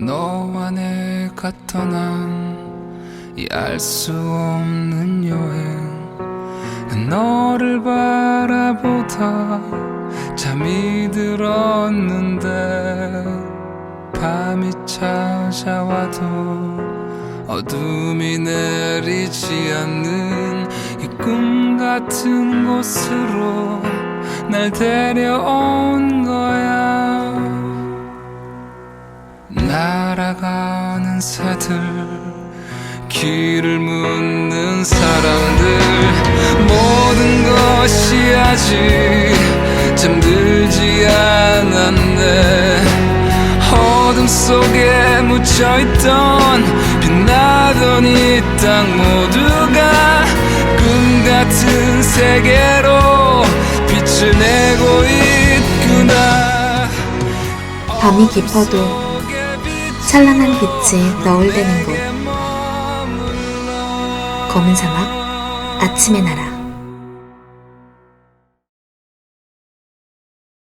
너와 내가 떠난 이 알 수 없는 여행. 난 너를 바라보다 잠이 들었는데 밤이 찾아와도 어둠이 내리지 않는 이 꿈 같은 곳으로 날 데려온 날아가는 새들 길을 묻는 사람들. 모든 것이 아직 잠들지 않았네. 어둠 속에 묻혀있던 빛나던 이 땅 모두가 꿈 같은 세계로 빛을 내고 있구나. 밤이 깊어도 찬란한 빛이 너울대는 곳. 검은 사막 아침의 나라